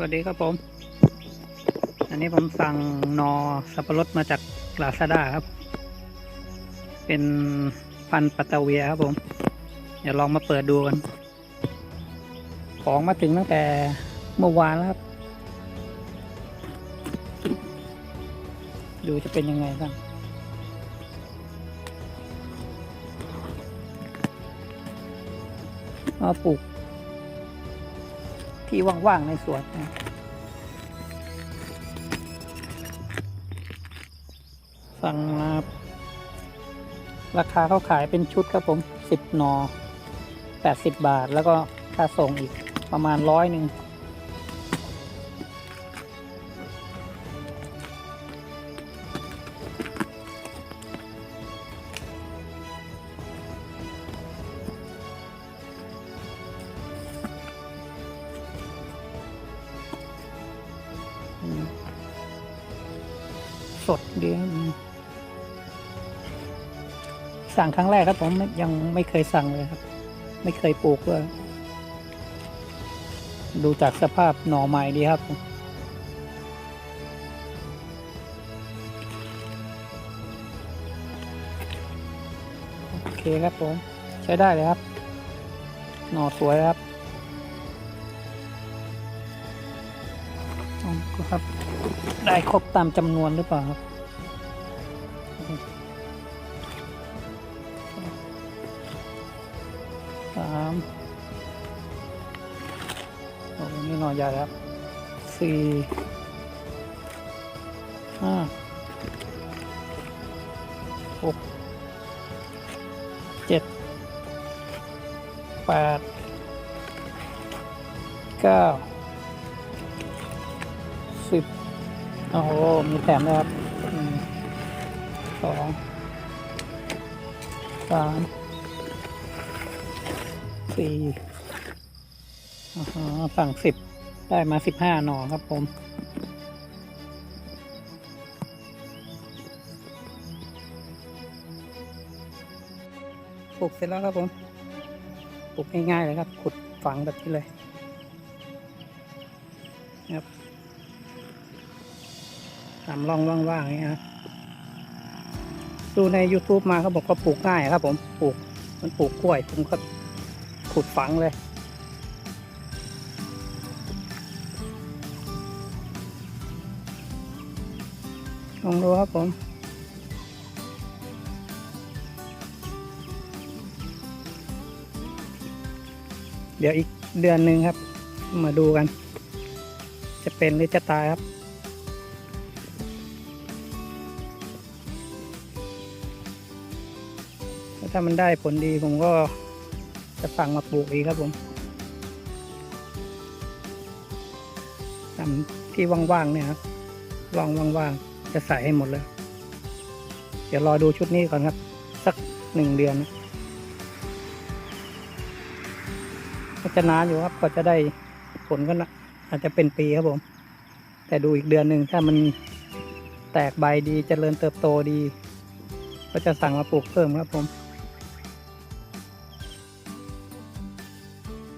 สวัสดีครับผม อันนี้ผมสั่งนอสับปะรดมาจากลาซาด้าครับ เป็นพันปัตตาเวียครับผม เดี๋ยวลองมาเปิดดูกัน ของมาถึงตั้งแต่เมื่อวานแล้วครับ ดูจะเป็นยังไงบ้างมาปลูก ที่ว่างๆในสวนนะสั่งมาราคาเขาขายเป็นชุดครับผมสิบหนอแปดสิบบาท แล้วก็ค่าส่งอีกประมาณร้อยหนึ่ง สดดีสั่งครั้งแรกครับผมยังไม่เคยสั่งเลยครับ ไม่เคยปลูกด้วยดูจากสภาพหน่อไม้ดีครับผมโอเคครับผม ใช้ได้เลยครับ หน่อสวยครับ ครับ ได้ครบตามจำนวนหรือเปล่าครับสามโอ้นี่หน่อยใหญ่ครับสี่ห้าหกเจ็ดแปดเก้า สิบโอ้โหมีแถมด้วยครับหนึ่งสองสามสี่อ๋อสั่งสิบได้มาสิบห้าหน่อครับผมปลูกเสร็จแล้วครับผมปลูกง่ายๆเลยครับ ขุดฝังแบบนี้เลยครับ ตามร่องว่างๆอย่างเงี้ยครับดูใน YouTube มาเขาบอกว่าปลูกง่ายครับ ผมปลูกมันปลูกกล้วย ผมก็ขุดฝังเลยลองดูครับผมเดี๋ยวอีกเดือนหนึ่งครับ มาดูกัน จะเป็นหรือจะตายครับ ถ้ามันได้ผลดีผมก็จะสั่งมาปลูกอีกครับผมตามที่ว่างๆเนี่ยครับลองว่างๆจะใส่ให้หมดเลยเดี๋ยวรอดูชุดนี้ก่อนครับ สักหนึ่งเดือนก็จะนานอยู่ครับก็จะได้ผลก็นะอาจจะเป็นปีครับผม แต่ดูอีกเดือนหนึ่งถ้ามันแตกใบดีเจริญเติบโตดี ก็จะสั่งมาปลูกเพิ่มครับผม